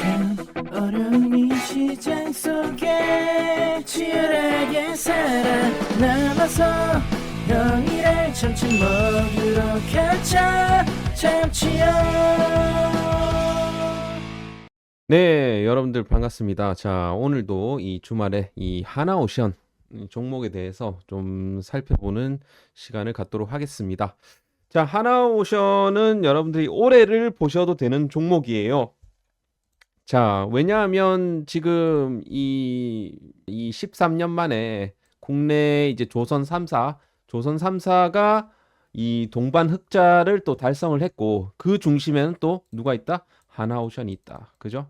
참 어려운 이 시장 속에 치열하게 살아남아서 너희를 참치 먹으러 가자 참치요 네, 여러분들 반갑습니다. 자, 오늘도 이 주말에 이 하나오션 이 종목에 대해서 좀 살펴보는 시간을 갖도록 하겠습니다. 자, 하나오션은 여러분들이 올해를 보셔도 되는 종목이에요. 자, 왜냐하면 지금 이, 이 13년 만에 국내 이제 조선 3사, 조선 3사가 이 동반 흑자를 또 달성을 했고, 그 중심에는 또 누가 있다? 하나오션이 있다. 그죠?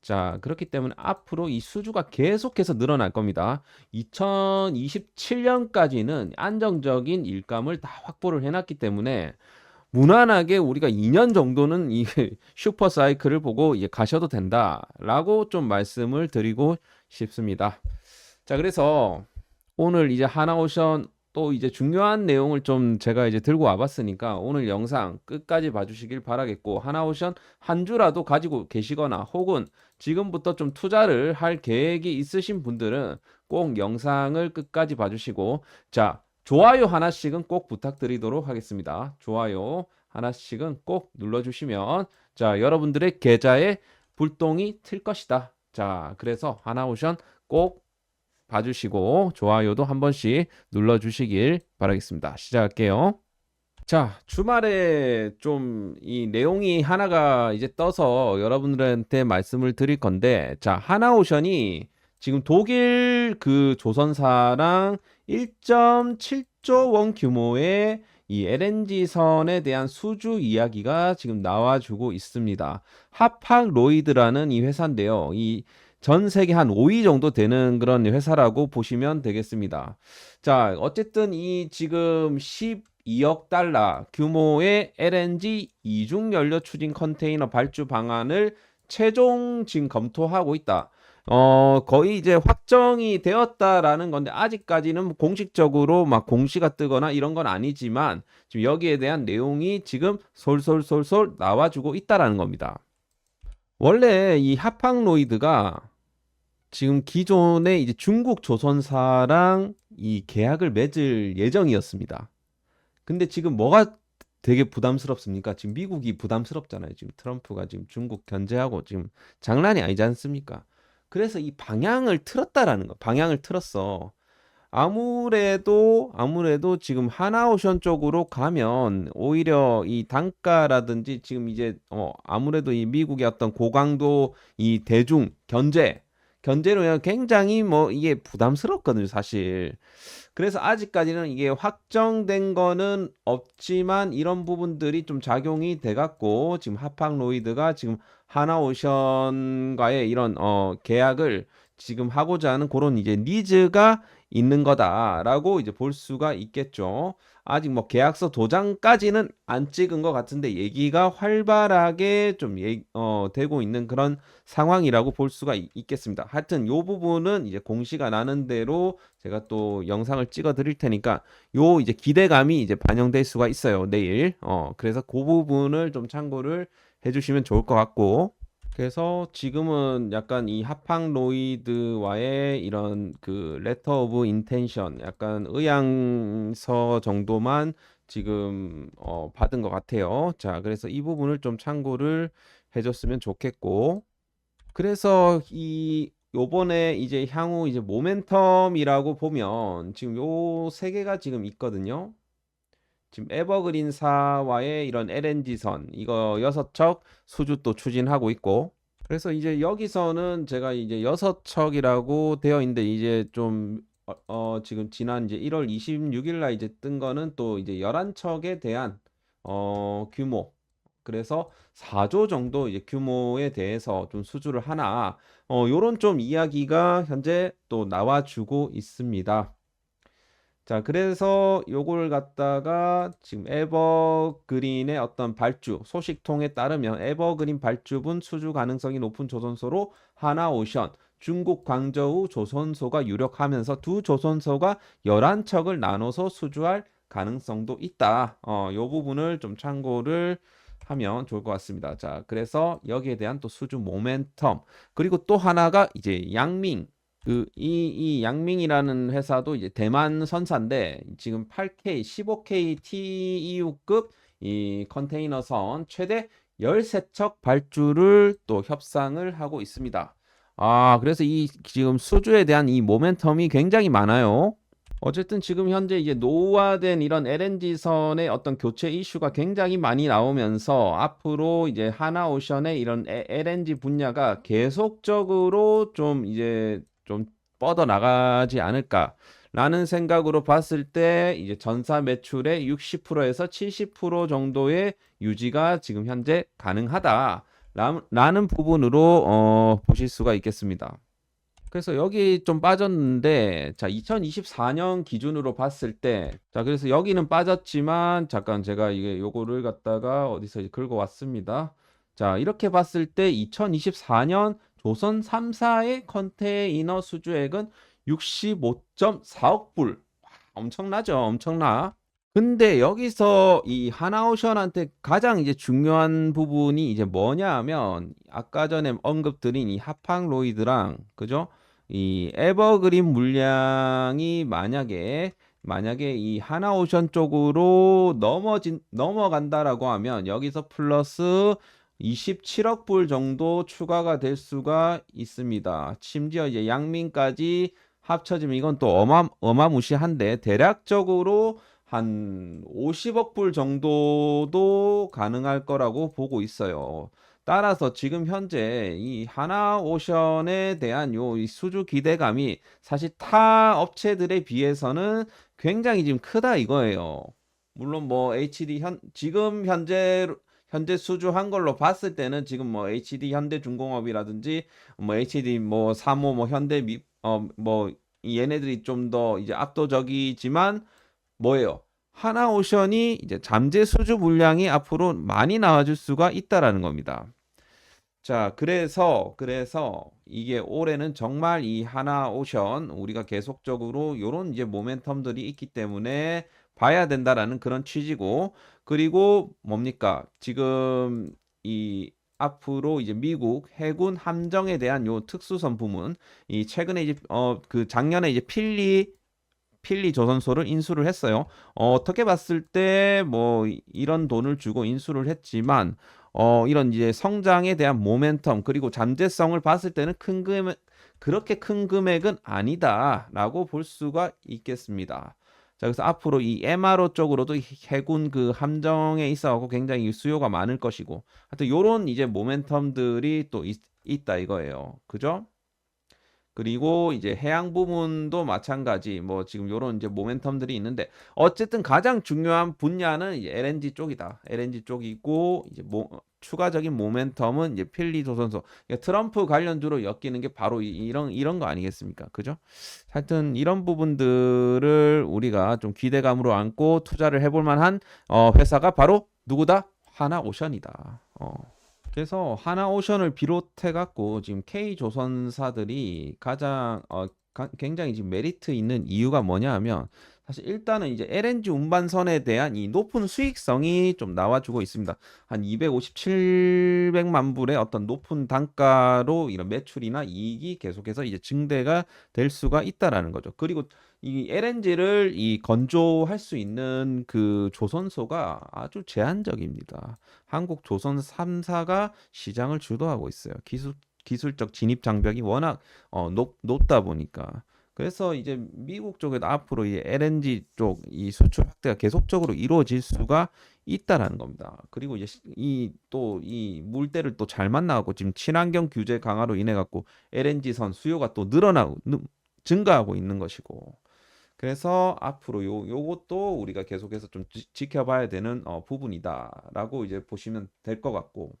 자, 그렇기 때문에 앞으로 이 수주가 계속해서 늘어날 겁니다. 2027년까지는 안정적인 일감을 다 확보를 해놨기 때문에 무난하게 우리가 2년 정도는 이 슈퍼 사이클을 보고 이제 가셔도 된다라고 좀 말씀을 드리고 싶습니다. 자, 그래서 오늘 이제 하나오션 또 이제 중요한 내용을 좀 제가 이제 들고 와봤으니까 오늘 영상 끝까지 봐주시길 바라겠고 하나오션 한 주라도 가지고 계시거나 혹은 지금부터 좀 투자를 할 계획이 있으신 분들은 꼭 영상을 끝까지 봐주시고 자 좋아요 하나씩은 꼭 부탁드리도록 하겠습니다. 좋아요 하나씩은 꼭 눌러주시면 자 여러분들의 계좌에 불똥이 튈 것이다. 자 그래서 하나오션 꼭 봐주시고 좋아요도 한 번씩 눌러주시길 바라겠습니다. 시작할게요. 자, 주말에 좀 이 내용이 하나가 이제 떠서 여러분들한테 말씀을 드릴 건데, 자, 하나오션이 지금 독일 그 조선사랑 1.7조 원 규모의 이 LNG선에 대한 수주 이야기가 지금 나와주고 있습니다. 하팍 로이드라는 이 회사인데요. 이 전 세계 한 5위 정도 되는 그런 회사라고 보시면 되겠습니다. 자, 어쨌든 이 지금 12억 달러 규모의 LNG 이중 연료 추진 컨테이너 발주 방안을 최종 지금 검토하고 있다. 어, 거의 이제 확정이 되었다라는 건데 아직까지는 공식적으로 막 공시가 뜨거나 이런 건 아니지만 지금 여기에 대한 내용이 지금 솔솔솔솔 나와주고 있다라는 겁니다. 원래 이 하팡로이드가 지금 기존의 이제 중국 조선사랑 이 계약을 맺을 예정이었습니다. 근데 지금 뭐가 되게 부담스럽습니까? 지금 미국이 부담스럽잖아요. 지금 트럼프가 지금 중국 견제하고 지금 장난이 아니지 않습니까? 그래서 이 방향을 틀었다라는 거. 방향을 틀었어. 아무래도 아무래도 지금 하나오션 쪽으로 가면 오히려 이 단가라든지 지금 이제 어 아무래도 이 미국의 어떤 고강도 이 대중 견제 견제로 굉장히 뭐 이게 부담스럽거든요, 사실. 그래서 아직까지는 이게 확정된 거는 없지만 이런 부분들이 좀 작용이 돼 갖고 지금 하팡 로이드가 지금 하나오션과의 이런 어 계약을 지금 하고자 하는 그런 이제 니즈가 있는 거다라고 이제 볼 수가 있겠죠. 아직 뭐 계약서 도장까지는 안 찍은 것 같은데 얘기가 활발하게 좀 예, 어, 되고 있는 그런 상황이라고 볼 수가 있, 겠습니다 하여튼 요 부분은 이제 공시가 나는 대로 제가 또 영상을 찍어 드릴 테니까 요 이제 기대감이 이제 반영될 수가 있어요. 내일. 어, 그래서 그 부분을 좀 참고를 해주시면 좋을 것 같고. 그래서 지금은 약간 이 하팡 로이드와의 이런 그 레터 오브 인텐션 약간 의향서 정도만 지금 어 받은 것 같아요. 자, 그래서 이 부분을 좀 참고를 해줬으면 좋겠고. 그래서 이 요번에 이제 향후 이제 모멘텀이라고 보면 지금 요 세 개가 지금 있거든요. 지금 에버그린사와의 이런 LNG선 이거 여섯 척 수주 또 추진하고 있고 그래서 이제 여기서는 제가 이제 여섯 척이라고 되어 있는데 이제 좀 어, 어, 지금 지난 이제 1월 26일 날 이제 뜬 거는 또 이제 11척에 대한 어 규모 그래서 4조 정도 이제 규모에 대해서 좀 수주를 하나 어 요런 좀 이야기가 현재 또 나와주고 있습니다. 자, 그래서 요걸 갖다가 지금 에버그린의 어떤 발주, 소식통에 따르면 에버그린 발주분 수주 가능성이 높은 조선소로 하나오션, 중국 광저우 조선소가 유력하면서 두 조선소가 11척을 나눠서 수주할 가능성도 있다. 어, 요 부분을 좀 참고를 하면 좋을 것 같습니다. 자, 그래서 여기에 대한 또 수주 모멘텀 그리고 또 하나가 이제 양밍 그 이 이 양밍이라는 회사도 이제 대만 선사인데 지금 8K, 15K TEU급 이 컨테이너선 최대 13척 발주를 또 협상을 하고 있습니다. 아, 그래서 이 지금 수주에 대한 이 모멘텀이 굉장히 많아요. 어쨌든 지금 현재 이제 노후화된 이런 LNG선의 어떤 교체 이슈가 굉장히 많이 나오면서 앞으로 이제 하나오션의 이런 에- LNG 분야가 계속적으로 좀 이제 좀 뻗어 나가지 않을까 라는 생각으로 봤을 때 이제 전사 매출의 60%에서 70% 정도의 유지가 지금 현재 가능하다 라는 부분으로 어, 보실 수가 있겠습니다. 그래서 여기 좀 빠졌는데 자 2024년 기준으로 봤을 때 자 그래서 여기는 빠졌지만 잠깐 제가 이게 요거를 갖다가 어디서 긁어 왔습니다. 자 이렇게 봤을 때 2024년 조선 3사의 컨테이너 수주액은 65.4억 불 와, 엄청나죠 엄청나. 근데 여기서 이 하나오션한테 가장 이제 중요한 부분이 이제 뭐냐 하면 아까 전에 언급드린 이 하팡로이드랑 그죠? 이 에버그린 물량이 만약에 만약에 이 하나오션 쪽으로 넘어진 넘어간다라고 하면 여기서 플러스 27억 불 정도 추가가 될 수가 있습니다. 심지어 이제 양민까지 합쳐지면 이건 또 어마 어마무시한데 대략적으로 한 50억 불 정도도 가능할 거라고 보고 있어요. 따라서 지금 현재 이 하나오션에 대한 요이 수주 기대감이 사실 타 업체들에 비해서는 굉장히 지금 크다 이거예요. 물론 뭐 HD 현 지금 현재 현재 수주한 걸로 봤을 때는 지금 뭐 HD 현대중공업이라든지 뭐 HD 뭐 사모 뭐 현대 미어뭐 얘네들이 좀 더 이제 압도적이지만 뭐예요? 하나 오션이 이제 잠재 수주 물량이 앞으로 많이 나와줄 수가 있다라는 겁니다. 자, 그래서 그래서 이게 올해는 정말 이 하나 오션 우리가 계속적으로 요런 이제 모멘텀들이 있기 때문에 봐야 된다라는 그런 취지고 그리고 뭡니까? 지금 이 앞으로 이제 미국 해군 함정에 대한 요 특수선 부문 이 최근에 이제 어 그 작년에 이제 필리 필리 조선소를 인수를 했어요. 어, 어떻게 봤을 때 뭐 이런 돈을 주고 인수를 했지만 어, 이런 이제 성장에 대한 모멘텀 그리고 잠재성을 봤을 때는 큰 금액 그렇게 큰 금액은 아니다라고 볼 수가 있겠습니다. 자, 그래서 앞으로 이 MRO 쪽으로도 해군 그 함정에 있어갖고 굉장히 수요가 많을 것이고 하여튼 요런 이제 모멘텀들이 또 있, 있다 이거예요. 그죠? 그리고 이제 해양 부분도 마찬가지 뭐 지금 요런 이제 모멘텀들이 있는데 어쨌든 가장 중요한 분야는 이제 LNG 쪽이다. LNG 쪽이고 이제 뭐 추가적인 모멘텀은 이제 필리 조선소 그러니까 트럼프 관련주로 엮이는 게 바로 이- 이런 이런 거 아니겠습니까? 그죠? 하여튼 이런 부분들을 우리가 좀 기대감으로 안고 투자를 해볼 만한 어, 회사가 바로 누구다? 하나 오션이다. 어. 그래서 하나오션을 비롯해 갖고 지금 K 조선사들이 가장 어, 가- 굉장히 지금 메리트 있는 이유가 뭐냐 하면 사실 일단은 이제 LNG 운반선에 대한 이 높은 수익성이 좀 나와주고 있습니다. 한 250, 700만 불의 어떤 높은 단가로 이런 매출이나 이익이 계속해서 이제 증대가 될 수가 있다라는 거죠. 그리고 이 LNG를 이 건조할 수 있는 그 조선소가 아주 제한적입니다. 한국 조선 3사가 시장을 주도하고 있어요. 기술 기술적 진입 장벽이 워낙 어, 높, 높다 보니까. 그래서 이제 미국 쪽에도 앞으로 이 LNG 쪽 이 수출 확대가 계속적으로 이루어질 수가 있다라는 겁니다. 그리고 이제 이 또 이 물때를 또 잘 만나갖고 지금 친환경 규제 강화로 인해 갖고 LNG 선 수요가 또 늘어나고 느- 증가하고 있는 것이고. 그래서 앞으로 요 요것도 우리가 계속해서 좀 지, 지켜봐야 되는 어, 부분이다라고 이제 보시면 될 것 같고.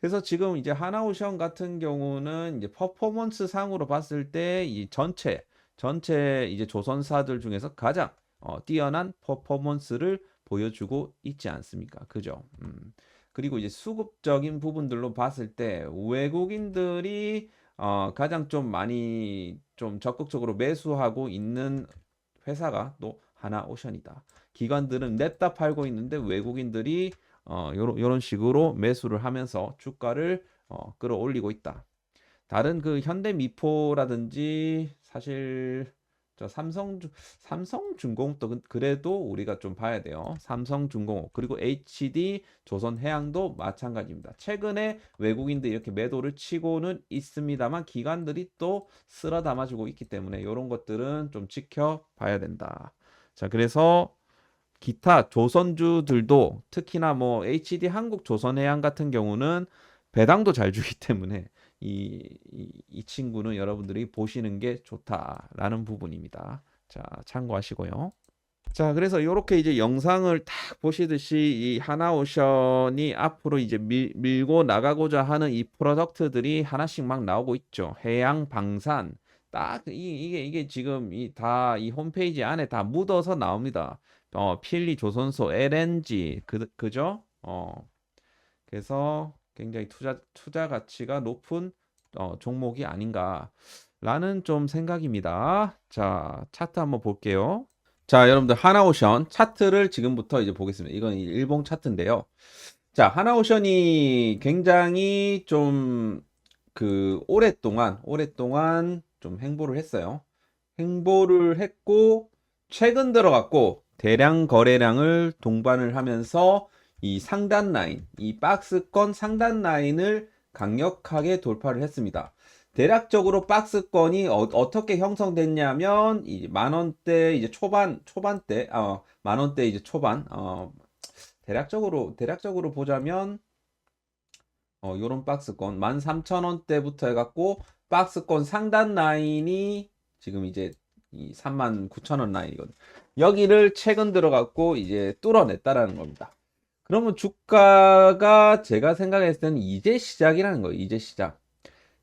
그래서 지금 이제 하나오션 같은 경우는 이제 퍼포먼스 상으로 봤을 때 이 전체 전체 이제 조선사들 중에서 가장 어, 뛰어난 퍼포먼스를 보여주고 있지 않습니까? 그죠? 음. 그리고 이제 수급적인 부분들로 봤을 때 외국인들이 어, 가장 좀 많이 좀 적극적으로 매수하고 있는 회사가 또 하나오션이다. 기관들은 냅다 팔고 있는데 외국인들이 어, 요런, 요런 식으로 매수를 하면서 주가를 어, 끌어올리고 있다. 다른 그 현대미포라든지 사실 저 삼성 삼성중공업도 그- 그래도 우리가 좀 봐야 돼요. 삼성중공업 그리고 HD 조선해양도 마찬가지입니다. 최근에 외국인들 이렇게 매도를 치고는 있습니다만 기관들이 또 쓸어 담아주고 있기 때문에 이런 것들은 좀 지켜봐야 된다. 자, 그래서 기타 조선주들도 특히나 뭐 HD 한국 조선해양 같은 경우는 배당도 잘 주기 때문에 이, 이, 이 친구는 여러분들이 보시는 게 좋다라는 부분입니다. 자, 참고하시고요. 자, 그래서 이렇게 이제 영상을 딱 보시듯이 이 하나오션이 앞으로 이제 밀, 밀고 나가고자 하는 이 프로덕트들이 하나씩 막 나오고 있죠. 해양 방산. 딱 이, 이게 이게 지금 이 다 이 홈페이지 안에 다 묻어서 나옵니다. 어, 필리 조선소 LNG 그 그죠? 어. 그래서 굉장히 투자 투자 가치가 높은 어, 종목이 아닌가라는 좀 생각입니다. 자, 차트 한번 볼게요. 자, 여러분들 하나오션 차트를 지금부터 이제 보겠습니다. 이건 이 일봉 차트인데요. 자, 하나오션이 굉장히 좀 그 오랫동안 오랫동안 좀 행보를 했어요. 행보를 했고 최근 들어갔고 대량 거래량을 동반을 하면서 이 상단 라인, 이 박스권 상단 라인을 강력하게 돌파를 했습니다. 대략적으로 박스권이 어, 떻게 형성됐냐면 이제 만 원대 이제 초반 초반대 어, 만 원대 이제 초반 어, 대략적으로 대략적으로 보자면 어, 요런 박스권 13,000원대부터 해 갖고 박스권 상단 라인이 지금 이제 이 39,000원 라인이거든. 여기를 최근 들어갔고 이제 뚫어냈다라는 겁니다. 그러면 주가가 제가 생각했을 때는 이제 시작이라는 거예요. 이제 시작.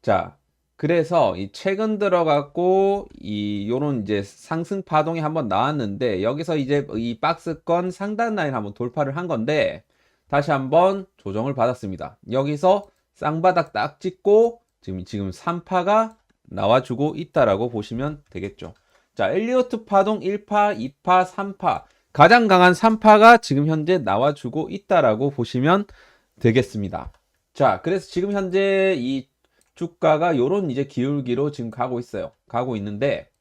자, 그래서 이 최근 들어갔고 이 요런 이제 상승 파동이 한번 나왔는데 여기서 이제 이 박스권 상단 라인 한번 돌파를 한 건데 다시 한번 조정을 받았습니다. 여기서 쌍바닥 딱 찍고 지금 지금 3파가 나와주고 있다라고 보시면 되겠죠. 자, 엘리어트 파동 1파, 2파, 3파. 가장 강한 3파가 지금 현재 나와주고 있다라고 보시면 되겠습니다. 자, 그래서 지금 현재 이 주가가 요런 이제 기울기로 지금 가고 있어요. 가고 있는데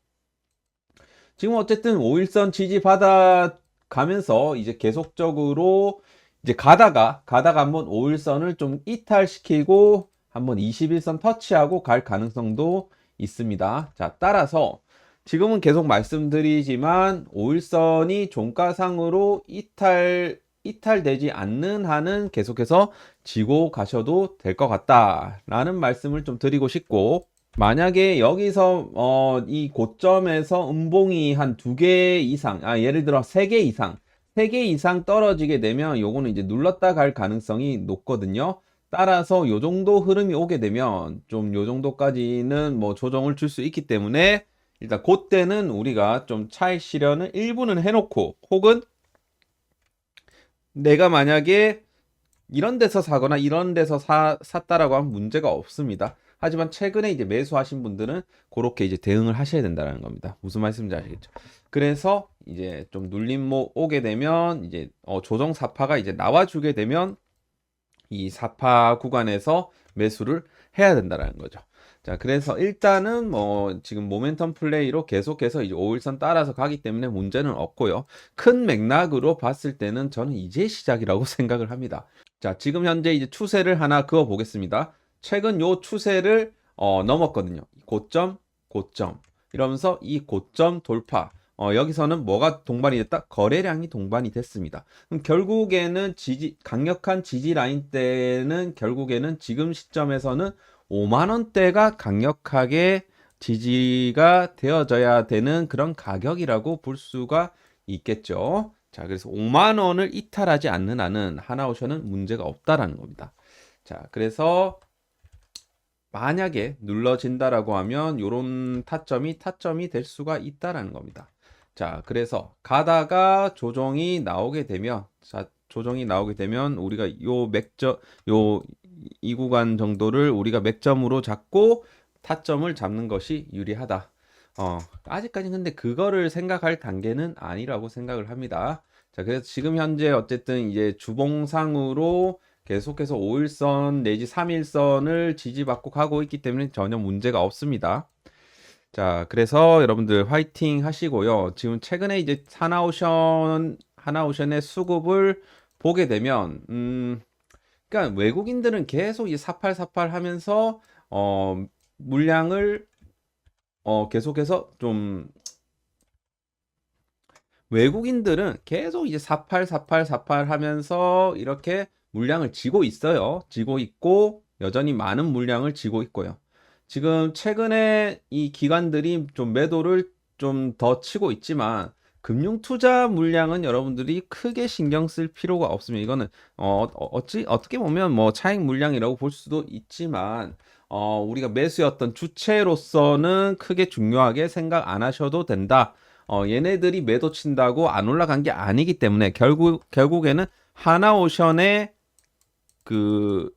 지금 어쨌든 5일선 지지 받아 가면서 이제 계속적으로 이제 가다가 가다가 한번 5일선을 좀 이탈시키고 한번 21선 터치하고 갈 가능성도 있습니다. 자, 따라서 지금은 계속 말씀드리지만 5일선이 종가상으로 이탈 이탈되지 않는 한은 계속해서 지고 가셔도 될 것 같다라는 말씀을 좀 드리고 싶고 만약에 여기서 어, 이 고점에서 음봉이 한 두 개 이상 아 예를 들어 세 개 이상 세 개 이상 떨어지게 되면 요거는 이제 눌렀다 갈 가능성이 높거든요. 따라서 요 정도 흐름이 오게 되면 좀 요 정도까지는 뭐 조정을 줄 수 있기 때문에 일단 그때는 우리가 좀 차익 실현을 일부는 해놓고 혹은 내가 만약에 이런 데서 사거나 이런 데서 사, 샀다라고 하면 문제가 없습니다. 하지만 최근에 이제 매수하신 분들은 그렇게 이제 대응을 하셔야 된다는 겁니다. 무슨 말씀인지 아시겠죠? 그래서 이제 좀 눌림목 오게 되면 이제 어, 조정 사파가 이제 나와주게 되면 이 사파 구간에서 매수를 해야 된다는 거죠. 자, 그래서 일단은 뭐 지금 모멘텀 플레이로 계속해서 이제 5일선 따라서 가기 때문에 문제는 없고요. 큰 맥락으로 봤을 때는 저는 이제 시작이라고 생각을 합니다. 자, 지금 현재 이제 추세를 하나 그어 보겠습니다. 최근 요 추세를 어, 넘었거든요. 고점, 고점. 이러면서 이 고점 돌파. 어, 여기서는 뭐가 동반이 됐다? 거래량이 동반이 됐습니다. 그럼 결국에는 지지, 강력한 지지 라인 때는 결국에는 지금 시점에서는 5만 원대가 강력하게 지지가 되어져야 되는 그런 가격이라고 볼 수가 있겠죠. 자, 그래서 5만 원을 이탈하지 않는 한은 하나오션은 문제가 없다라는 겁니다. 자, 그래서 만약에 눌러진다라고 하면 요런 타점이 타점이 될 수가 있다라는 겁니다. 자, 그래서 가다가 조정이 나오게 되면 자, 조정이 나오게 되면 우리가 요 맥점 요 이 구간 정도를 우리가 맥점으로 잡고 타점을 잡는 것이 유리하다. 어, 아직까지 근데 그거를 생각할 단계는 아니라고 생각을 합니다. 자, 그래서 지금 현재 어쨌든 이제 주봉상으로 계속해서 5일선 내지 3일선을 지지받고 가고 있기 때문에 전혀 문제가 없습니다. 자, 그래서 여러분들 화이팅 하시고요. 지금 최근에 이제 하나오션, 하나오션의 수급을 보게 되면, 음, 그러니까 외국인들은 계속 이 4848 하면서, 어, 물량을, 어, 계속해서 좀, 외국인들은 계속 이제 48, 48, 48 하면서 이렇게 물량을 지고 있어요. 지고 있고, 여전히 많은 물량을 지고 있고요. 지금 최근에 이 기관들이 좀 매도를 좀 더 치고 있지만 금융 투자 물량은 여러분들이 크게 신경 쓸 필요가 없습니다. 이거는 어, 어- 어찌 어떻게 보면 뭐 차익 물량이라고 볼 수도 있지만 어, 우리가 매수였던 주체로서는 크게 중요하게 생각 안 하셔도 된다. 어, 얘네들이 매도 친다고 안 올라간 게 아니기 때문에 결국 결국에는 하나오션의 그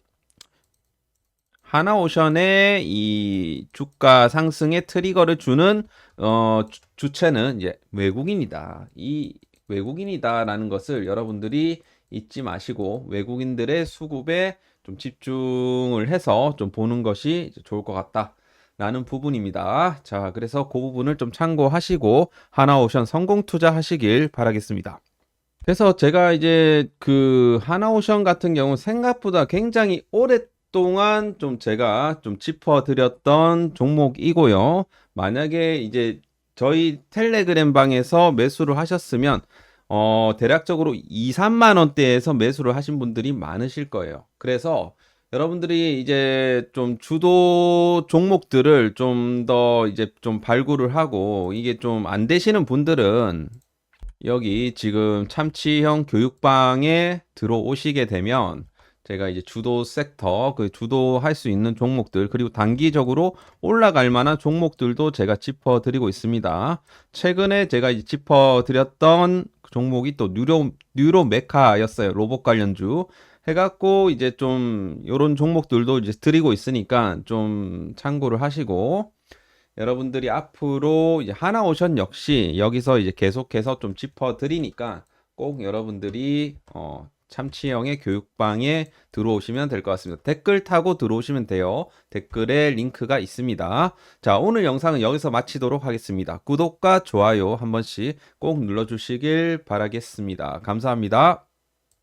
하나오션의 이 주가 상승의 트리거를 주는 어, 주- 주체는 이제 외국인이다. 이 외국인이다라는 것을 여러분들이 잊지 마시고 외국인들의 수급에 좀 집중을 해서 좀 보는 것이 좋을 것 같다 라는 부분입니다. 자, 그래서 그 부분을 좀 참고하시고 하나오션 성공 투자하시길 바라겠습니다. 그래서 제가 이제 그 하나오션 같은 경우 생각보다 굉장히 오랫 동안 좀 제가 좀 짚어드렸던 종목이고요. 만약에 이제 저희 텔레그램 방에서 매수를 하셨으면 어 대략적으로 2, 3만 원대에서 매수를 하신 분들이 많으실 거예요. 그래서 여러분들이 이제 좀 주도 종목들을 좀 더 이제 좀 발굴을 하고 이게 좀 안 되시는 분들은 여기 지금 참치형 교육방에 들어오시게 되면 제가 이제 주도 섹터, 그 주도할 수 있는 종목들, 그리고 단기적으로 올라갈 만한 종목들도 제가 짚어 드리고 있습니다. 최근에 제가 이제 짚어 드렸던 그 종목이 또 뉴로, 뉴로 메카였어요. 로봇 관련주. 해갖고 이제 좀 요런 종목들도 이제 드리고 있으니까 좀 참고를 하시고 여러분들이 앞으로 하나오션 역시 여기서 이제 계속해서 좀 짚어 드리니까 꼭 여러분들이 어, 참치형의 교육방에 들어오시면 될 것 같습니다. 댓글 타고 들어오시면 돼요. 댓글에 링크가 있습니다. 자, 오늘 영상은 여기서 마치도록 하겠습니다. 구독과 좋아요 한 번씩 꼭 눌러주시길 바라겠습니다. 감사합니다.